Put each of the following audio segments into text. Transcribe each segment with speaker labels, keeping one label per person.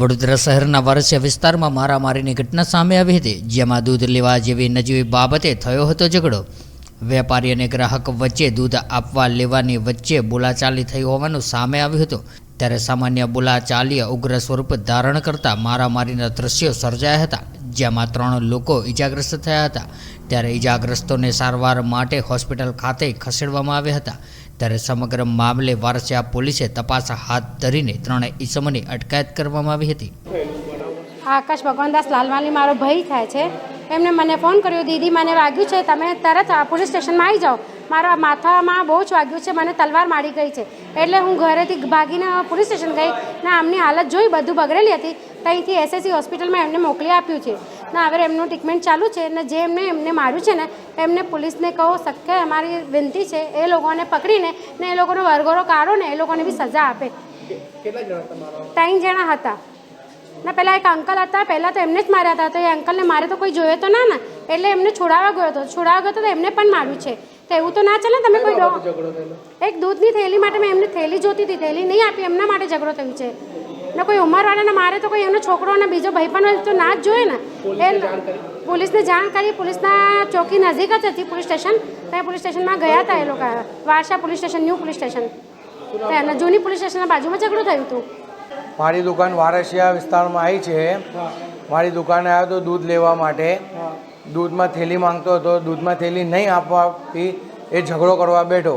Speaker 1: વડોદરા શહેરના વરસિયા વિસ્તારમાં મારામારીની ઘટના સામે આવી હતી, જેમાં દૂધ લેવા જેવી નજીવી બાબતે થયો હતો ઝઘડો. વેપારી અને ગ્રાહક વચ્ચે દૂધ આપવા લેવાની વચ્ચે બોલાચાલી થઈ હોવાનું સામે આવ્યું હતું. ત્યારે સામાન્ય બોલાચાલીએ ઉગ્ર સ્વરૂપ ધારણ કરતા મારામારીના દ્રશ્યો સર્જાયા હતા, જેમાં ત્રણ લોકો ઈજાગ્રસ્ત થયા હતા. ત્યારે ઈજાગ્રસ્તોને સારવાર માટે હોસ્પિટલ ખાતે ખસેડવામાં આવ્યા હતા. ત્યારે સમગ્ર મામલે વારસિયા પોલીસે તપાસ હાથ ધરીને ત્રણેય ઈસમોની અટકાયત કરવામાં આવી હતી.
Speaker 2: આકાશ ભગવાનદાસ લાલવાલી, મારો ભય થાય છે. એમને મને ફોન કર્યો દીદી મને વાગ્યું છે તમે તરત પોલીસ સ્ટેશનમાં આવી જાઓ. મારા માથામાં બહુ જ વાગ્યું છે મને તલવાર મારી ગઈ છે. એટલે હું ઘરેથી ભાગીને પોલીસ સ્ટેશન ગઈ ને આમની હાલત જોઈ બધું બગડેલી હતી. ત્યાંથી એસએસસી હોસ્પિટલમાં એમને મોકલી આપ્યું છે. ને હવે એમનું ટ્રીટમેન્ટ ચાલુ છે ને જે એમને એમને માર્યું છે ને એમને પોલીસને કહો શક્ય અમારી વિનંતી છે એ લોકોને પકડીને ને એ લોકોનો વરઘોડો કાઢો ને એ લોકોને બી સજા આપે. ત્રણ જણા હતા. ના પહેલાં એક અંકલ હતા પહેલાં તો એમને જ માર્યા હતા. તો એ અંકલને મારે તો કોઈ જોયો તો ના ને? એટલે એમને છોડાવવા ગયો હતો. છોડાવવા ગયો હતો તો એમને પણ માર્યું છે. તો એવું તો ના ચાલે તમે કોઈ એક દૂધની થેલી માટે મેં એમને થેલી જોતી હતી. થેલી નહીં આપી એમના માટે ઝઘડો થયો છે. ને કોઈ ઉંમરવાળાને મારે તો કોઈ એમનો છોકરો અને બીજો ભાઈ પણ તો ના જ જોઈએ ને? એ પોલીસને જાણ કરી. પોલીસના ચોકી નજીક જ હતી પોલીસ સ્ટેશન. ત્યાં પોલીસ સ્ટેશનમાં ગયા હતા એ લોકો. Varasa police station new police station. જૂની પોલીસ સ્ટેશનના બાજુમાં ઝઘડો થયું હતું.
Speaker 3: મારી દુકાન વારસિયા વિસ્તારમાં આવી છે. મારી દુકાને આવ્યો તો દૂધ લેવા માટે. દૂધમાં થેલી માંગતો હતો. દૂધમાં થેલી નહીં આપવાથી એ ઝઘડો કરવા બેઠો.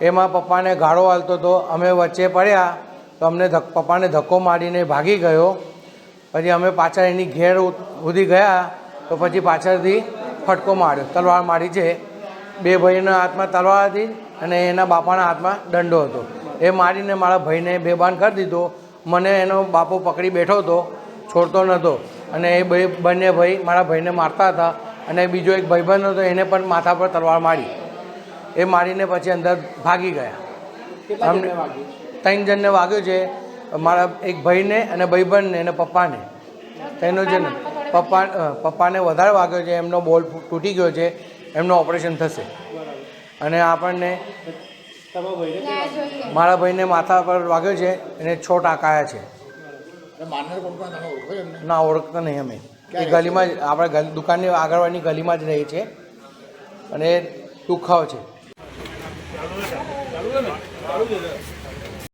Speaker 3: એમાં પપ્પાને ગાળો હાલતો હતો. અમે વચ્ચે પડ્યા તો અમને પપ્પાને ધક્કો મારીને ભાગી ગયો. પછી અમે પાછળ એની ઘેર ઉધી ગયા તો પછી પાછળથી ફટકો માર્યો. તલવાર મારી છે. બે ભાઈના હાથમાં તલવાર હતી અને એના બાપાના હાથમાં દંડો હતો. એ મારીને મારા ભાઈને બેભાન કરી દીધો. મને એનો બાપો પકડી બેઠો હતો છોડતો નહોતો. અને એ બે બંને ભાઈ મારા ભાઈને મારતા હતા અને બીજો એક ભાઈબંધ હતો એને પણ માથા પર તલવાર મારી. એ મારીને પછી અંદર ભાગી ગયા. અમને ત્રણ જણને વાગ્યું છે. મારા એક ભાઈને અને ભાઈબંધને અને પપ્પાને. તેનો જે પપ્પા પપ્પાને વધારે વાગ્યો છે એમનો બોલ તૂટી ગયો છે એમનું ઓપરેશન થશે. અને આપણને મારા ભાઈને માથા પર વાગ્યો છે એને છ ટાંકાયા છે. ના ઓળખતા નહીં અમે. એ ગલીમાં જ આપણે ગલી- દુકાનની આગળવાળની ગલીમાં જ રહીએ છે અને દુખાવ છે.